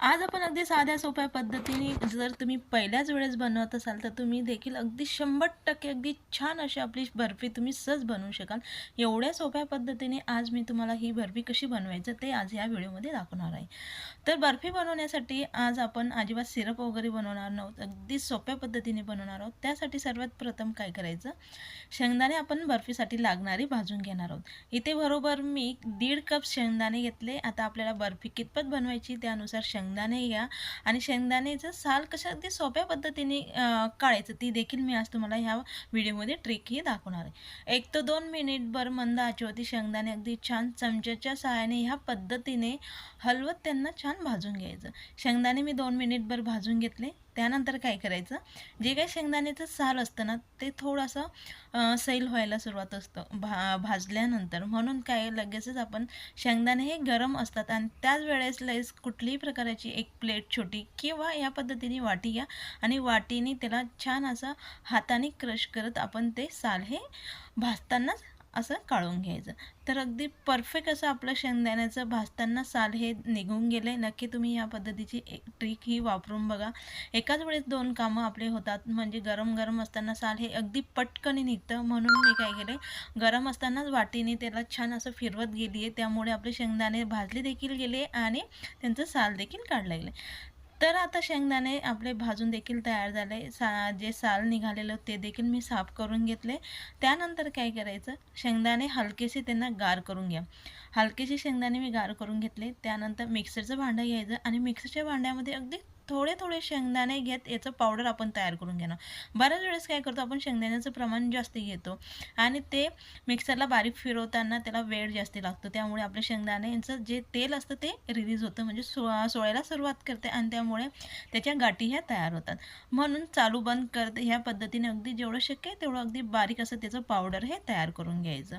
आज आपण अगदी साध्या सोप्या पद्धतीने जर तुम्ही पहिल्याच वेळेस बनवत असाल तर तुम्ही देखील अगदी शंभर टक्के अगदी छान अशी आपली बर्फी तुम्ही सहज बनवू शकाल. एवढ्या सोप्या पद्धतीने आज मी तुम्हाला ही बर्फी कशी बनवायचं ते आज या व्हिडिओमध्ये दाखवणार आहे. तर बर्फी बनवण्यासाठी आज आपण अजिबात सिरप वगैरे बनवणार नव्हतं अगदी सोप्या पद्धतीने बनवणार आहोत. त्यासाठी सर्वात प्रथम काय करायचं शेंगदाणे आपण बर्फीसाठी लागणारी भाजून घेणार आहोत. इथे बरोबर मी दीड कप शेंगदाणे घेतले. आता आपल्याला बर्फी कितपत बनवायची त्यानुसार शेंग शेंगदाणे घ्या. आणि शेंगदाण्याचं साल कशा अगदी सोप्या पद्धतीने काढायचं ती देखील मी आज तुम्हाला ह्या व्हिडिओमध्ये ट्रिकही दाखवणार आहे. एक ते दोन मिनिटभर मंद आचेवरती शेंगदाणे अगदी छान चमच्याच्या सहाय्याने ह्या पद्धतीने हलवत त्यांना छान भाजून घ्यायचं. शेंगदाणे मी दोन मिनिटभर भाजून घेतले. त्यानंतर काय करायचं? जे काही शेंगदाण्याचं साल असतं ना ते थोडंसं सैल व्हायला सुरुवात असतं भा भाजल्यानंतर. म्हणून काय लगेचच आपण शेंगदाणे हे गरम असतात आणि त्याच वेळेस लईस कुठलीही प्रकारची एक प्लेट छोटी किंवा या पद्धतीने वाटी घ्या आणि वाटीने त्याला छान असं हाताने क्रश करत आपण ते साल हे भाजतानाच असं काढून घ्यायचं. तर अगदी परफेक्ट असं आपलं शेंगदाण्याचं भाजताना साल हे निघून गेले. नक्की तुम्ही या पद्धतीची एक ट्रिक ही वापरून बघा. एकाच वेळेस दोन कामं आपले होतात. म्हणजे गरम गरम असताना साल हे अगदी पटकन निघतं. म्हणून मी काय केले गरम असतानाच वाटीने त्याला छान असं फिरवत गेली आहे त्यामुळे आपले शेंगदाणे भाजले देखील गेले आणि त्यांचं साल देखील काढलं गेले तर आता शेंगदाणे आपले भाजून देखील तयार झाले. सा जे साल निघालेलं ते देखील मी साफ करून घेतले. त्यानंतर काय करायचं? शेंगदाणे हलकेसे त्यांना गार करून घ्या. हलकेसे शेंगदाणे मी गार करून घेतले. त्यानंतर मिक्सरचं भांडं घ्यायचं आणि मिक्सरच्या भांड्यामध्ये अगदी थोडे थोडे शेंगदाणे घेत याचं पावडर आपण तयार करून घेणार. बऱ्याच वेळेस काय करतो आपण शेंगदाण्याचं प्रमाण जास्त घेतो आणि ते मिक्सरला बारीक फिरवताना त्याला वेळ जास्त लागतो. त्यामुळे आपल्या शेंगदाण्याचं जे तेल असतं ते रिलीज होतं. म्हणजे सो सोळायला सुरुवात करते आणि त्यामुळे त्याच्या गाठी ह्या तयार होतात. म्हणून चालू बंद करते ह्या पद्धतीने अगदी जेवढं शक्य आहे तेवढं अगदी बारीक असं त्याचं पावडर हे तयार करून घ्यायचं.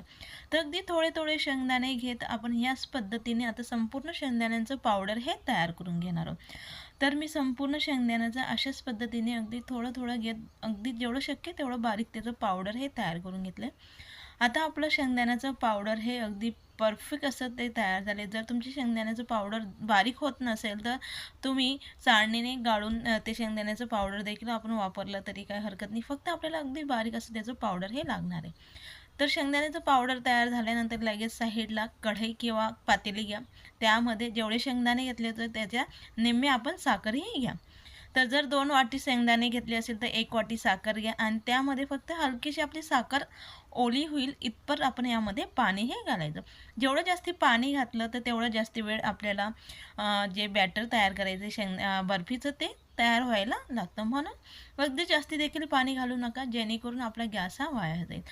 तर अगदी थोडे थोडे शेंगदाणे घेत आपण ह्याच पद्धतीने आता संपूर्ण शेंगदाण्यांचं पावडर हे तयार करून घेणार आहोत. तर मी संपूर्ण शेंगदाण्याचं अशाच पद्धतीने अगदी थोडं थोडं घेत अगदी जेवढं शक्य तेवढं बारीक त्याचं पावडर हे तयार करून घेतलं. आता आपलं शेंगदाण्याचं पावडर हे अगदी परफेक्ट असं ते तयार झाले. जर तुमची शेंगदाण्याचं पावडर बारीक होत नसेल तर तुम्ही चाळणीने गाळून ते शेंगदाण्याचं पावडर देखील आपण वापरलं तरी काही हरकत नाही. फक्त आपल्याला अगदी बारीक असं त्याचं पावडर हे लागणार आहे. तर शेंगदाण्याचं पावडर तयार झाल्यानंतर लगेच साईडला कढई किंवा पातेली घ्या. त्यामध्ये जेवढे शेंगदाणे घेतले होते त्याच्या निम्मे आपण साखरही घ्या. तर जर दोन वाटी शेंगदाणे घेतले असेल तर एक वाटी साखर घ्या आणि त्यामध्ये फक्त हलकीशी आपली साखर ओली होईल इतपर आपण यामध्ये पाणी हे घालायचं. जेवढं जास्ती पाणी घातलं तर तेवढं जास्त वेळ आपल्याला जे बॅटर तयार करायचं शेंग बर्फीचं ते तयार व्हायला लागतं. म्हणून अगदी जास्ती देखील पाणी घालू नका जेणेकरून आपला गॅस हा वाया जाईल.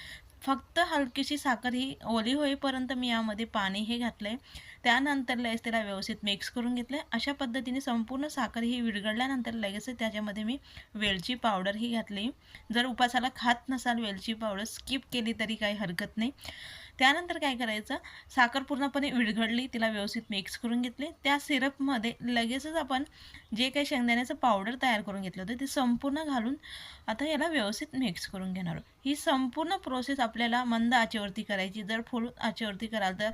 फक्त हलकीशी साखर ही ओली होईपर्यंत मी यामध्ये पाणी हे घातलं आहे त्यानंतर लगेच त्याला व्यवस्थित मिक्स करून घेतलं अशा पद्धतीने संपूर्ण साखर ही विरघळल्यानंतर लगेच त्याच्यामध्ये मी वेलची पावडर ही घातली. जर उपासाला खात नसाल वेलची पावडर स्किप केली तरी काही हरकत नाही. त्यानंतर काय करायचं? साखर पूर्णपणे विरघळली तिला व्यवस्थित मिक्स करून घेतले. त्या सिरपमध्ये लगेचच आपण जे काही शेंगदाण्याचं पावडर तयार करून घेतलं होतं ते संपूर्ण घालून आता याला व्यवस्थित मिक्स करून घेणार ही संपूर्ण प्रोसेस आपल्याला मंद आचेवरती करायची. जर फुल आचेवरती कराल तर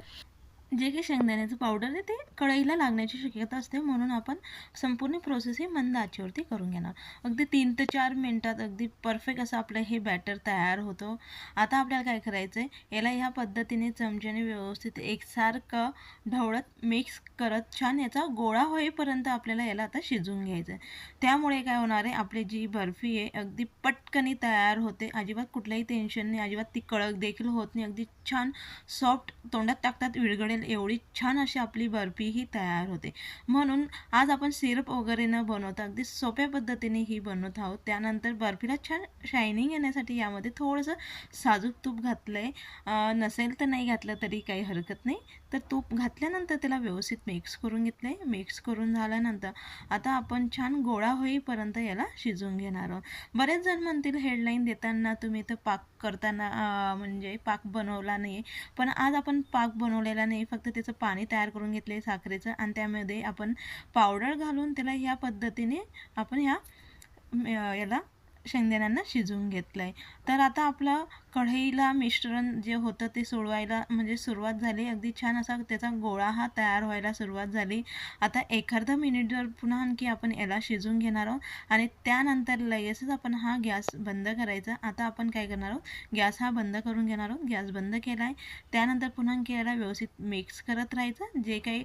जे काही शेंगदाण्याचं पावडर आहे ते कढईला लागण्याची शक्यता असते म्हणून आपण संपूर्ण प्रोसेस ही मंद आचेवरती करून घेणार. अगदी तीन ते चार मिनटात अगदी परफेक्ट असं आपलं हे बॅटर तयार होतं. आता आपल्याला काय करायचं आहे याला ह्या पद्धतीने चमच्याने व्यवस्थित एकसारखं ढवळत मिक्स करत छान याचा गोळा होईपर्यंत आपल्याला याला आता शिजवून घ्यायचं आहे त्यामुळे काय होणार आहे? आपली जी बर्फी आहे अगदी पटकनी तयार होते. अजिबात कुठल्याही टेन्शन नाही अजिबात ती कळक देखील होत नाही. अगदी छान सॉफ्ट तोंडात टाकतात विरघळेल. एवढी छान अशी आपली बर्फी ही तयार होते. म्हणून आज आपण सिरप वगैरे न बनवता अगदी सोप्या पद्धतीने ही बनवत आहोत. त्यानंतर बर्फीला छान शायनिंग येण्यासाठी यामध्ये थोडंसं साजूक तूप घातलं आहे नसेल तर नाही घातलं तरी काही हरकत नाही. तर तूप घातल्यानंतर त्याला व्यवस्थित मिक्स करून घेतलं आहे मिक्स करून झाल्यानंतर आता आपण छान गोळा होईपर्यंत याला शिजवून घेणार आहोत. बरेच जण म्हणतील हेडलाईन देताना तुम्ही तर पाक करताना म्हणजे पाक बनवला नाही पण आज आपण पाक बनवलेला नाही. फक्त त्याचं पाणी तयार करून घेतले साखरेचं आणि त्यामध्ये आपण पावडर घालून त्याला ह्या पद्धतीने आपण ह्या याला शेंगदाण्यांना शिजवून घेतलं आहे तर आता आपलं कढईला मिश्रण जे होतं ते सोडवायला म्हणजे सुरुवात झाली. अगदी छान असा त्याचा गोळा हा तयार व्हायला सुरुवात झाली. आता एक अर्धा मिनिट जर पुन्हा आणखी आपण याला शिजवून घेणार आहोत आणि त्यानंतर लगेचच आपण हा गॅस बंद करायचा. आता आपण काय करणार आहोत? गॅस हा बंद करून घेणार आहोत. गॅस बंद केला आहे त्यानंतर पुन्हा आणखी याला व्यवस्थित मिक्स करत राहायचं. जे काही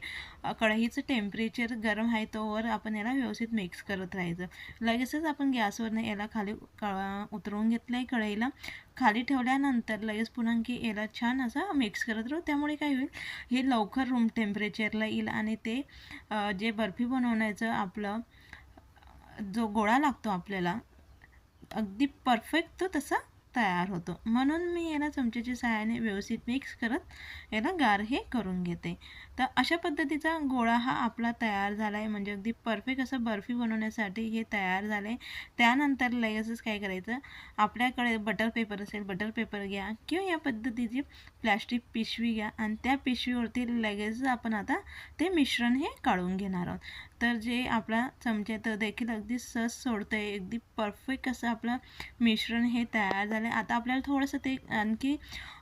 कढईचं टेम्परेचर गरम आहे तोवर आपण याला व्यवस्थित मिक्स करत राहायचं. लगेचच आपण गॅसवरनं याला खाली उतरवून घेतलं आहे कढईला. खाली ठेवल्यानंतर लगेच पुन्हा याला छान असं मिक्स करत राहू. त्यामुळे काय होईल हे लवकर रूम टेम्परेचरला येईल आणि ते जे बर्फी बनवण्याचं आपलं जो गोळा लागतो आपल्याला अगदी परफेक्ट तो तसा तयार होतो. म्हणून मी याला चमच्याच्या सहाय्याने व्यवस्थित मिक्स करत याला गार हे करून घेते. तर अशा पद्धतीचा गोळा हा आपला तयार झाला आहे म्हणजे अगदी परफेक्ट असं बर्फी बनवण्यासाठी हे तयार झालं आहे त्यानंतर लगेचच काय करायचं? आपल्याकडे बटर पेपर असेल बटर पेपर घ्या किंवा या पद्धतीची प्लॅस्टिक पिशवी घ्या. आणि त्या पिशवीवरती लगेचच आपण आता ते मिश्रण हे काढून घेणार आहोत. तर जे आपला चमचे तर देखील अगदी सहज सोडतं आहे अगदी परफेक्ट असं आपलं मिश्रण हे तयार झालं आहे आता आपल्याला थोडंसं ते आणखी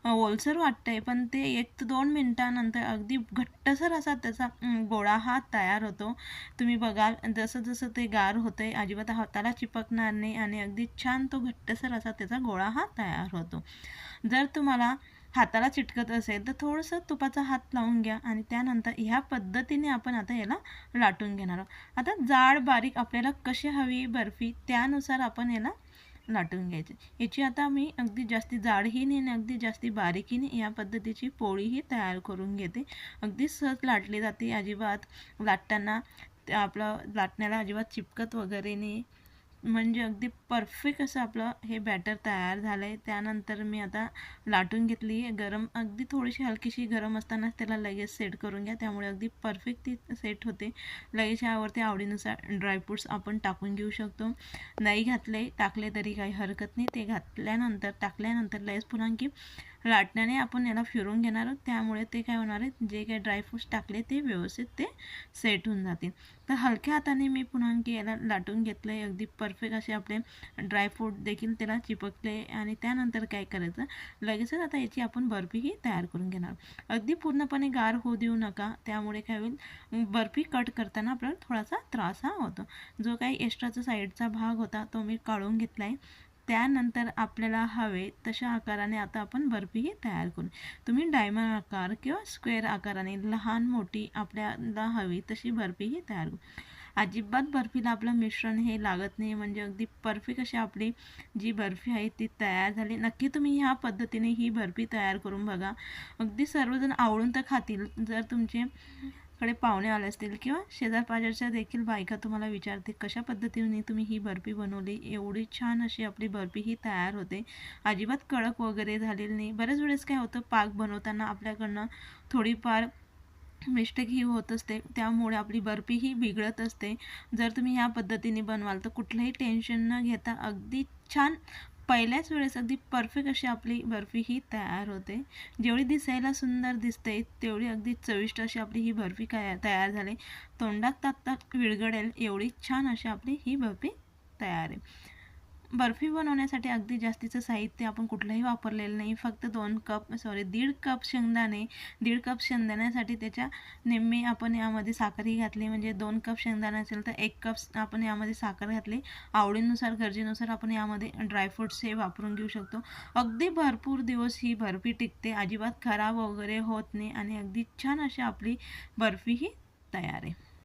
ओलसर वाटतं आहे पण ते एक ते दोन मिनटानंतर अगदी घट्टसर असा त्याचा गोळा हा तयार होतो. तुम्ही बघाल जसं जसं ते गार होतं आहे अजिबात हाताला चिपकणार नाही आणि अगदी छान तो घट्टसर असा त्याचा गोळा हा तयार होतो. जर तुम्हाला हाताला चिटकत असेल तर थोडंसं तुपाचा हात लावून घ्या आणि त्यानंतर ह्या पद्धतीने आपण आता याला लाटून घेणार आहोत. आता जाड बारीक आपल्याला कशी हवी बर्फी त्यानुसार आपण याला लाटून घ्यायची. याची आता मी अगदी जास्ती जाडही नाही आणि अगदी जास्ती बारीकीने या पद्धतीची पोळीही तयार करून घेते. अगदी सहज लाटली जाते. अजिबात लाटताना आपलं लाटण्याला अजिबात चिपकत वगैरे नाही. म्हणजे अगदी परफेक्ट असं आपलं हे बॅटर तयार झालं आहे त्यानंतर मी आता लाटून घेतली आहे. गरम अगदी थोडीशी हलकीशी गरम असतानाच त्याला लगेच सेट करून घ्या. त्यामुळे अगदी परफेक्ट ती सेट होते. लगेच यावरती आवडीनुसार ड्रायफ्रूट्स आपण टाकून घेऊ शकतो. नाही घातले टाकले तरी काही हरकत नाही. ते घातल्यानंतर टाकल्यानंतर लगेच पुन्हा आणखी लाटण्याने आपण याला फिरून घेणार आहोत. त्यामुळे ते काय होणार आहे? जे काही ड्रायफ्रूट्स टाकले ते व्यवस्थित ते सेट होऊन जातील. तर हलक्या हाताने मी पुन्हा आणखी याला लाटून घेतलं आहे अगदी परफेक्ट असे आपले ड्रायफ्रूट देखील त्याला चिपकले आणि त्यानंतर काय करायचं? लगेचच आता याची आपण बर्फीही तयार करून घेणार अगदी पूर्णपणे गार होऊ देऊ नका. त्यामुळे काय होईल? बर्फी कट करताना आपल्याला थोडासा त्रास हा होतो. जो काही एक्स्ट्राचा साईडचा भाग होता तो मी काढून घेतला आहे त्यानंतर आपल्याला हवे तशा आकाराने आता आपण बर्फीही तयार करू. तुम्ही डायमंड आकार किंवा स्क्वेअर आकाराने लहान मोठी आपल्याला हवी तशी बर्फीही तयार करू. अजिबात बर्फीला आपलं मिश्रण हे लागत नाही म्हणजे अगदी परफेक्ट अशी आपली जी बर्फी आहे ती तयार झाली. नक्की तुम्ही ह्या पद्धतीने ही बर्फी तयार करून बघा. अगदी सर्वजण आवडून तर खातील. जर तुमचे कडे पाहुणे आले असतील किंवा शेजारपाजारच्या देखील बायका तुम्हाला विचारते कशा पद्धतीने तुम्ही ही बर्फी बनवली? एवढी छान अशी आपली बर्फी ही तयार होते. अजिबात कडक वगैरे झालेली नाही. बऱ्याच वेळेस काय होतं पाक बनवताना आपल्याकडनं थोडीफार मिस्टेक ही होत असते. त्यामुळे आपली बर्फी ही बिघडत असते. जर तुम्ही ह्या पद्धतीने बनवाल तर कुठलंही टेन्शन न घेता अगदी छान पहिल्याच वेळेस अगदी परफेक्ट अशी आपली बर्फी ही तयार होते. जेवढी दिसायला सुंदर दिसते तेवढी अगदी चविष्ट अशी आपली ही बर्फी तयार झाली. तोंडात टाकतात विरघळेल एवढी छान अशी आपली ही बर्फी तयार आहे. बर्फी बनवण्यासाठी अगदी जास्तीचं साहित्य आपण कुठलंही वापरलेलं नाही. फक्त दोन कप सॉरी दीड कप शेंगदाणे दीड कप शेंगदाण्यासाठी त्याच्या निम्मी आपण यामध्ये साखरही घातली. म्हणजे दोन कप शेंगदाणा असेल तर एक कप आपण यामध्ये साखर घातली. आवडीनुसार गरजेनुसार आपण यामध्ये ड्रायफ्रूट्स हे वापरून घेऊ शकतो. अगदी भरपूर दिवस ही बर्फी टिकते. अजिबात खराब वगैरे होत नाही आणि अगदी छान अशी आपली बर्फी ही तयार आहे.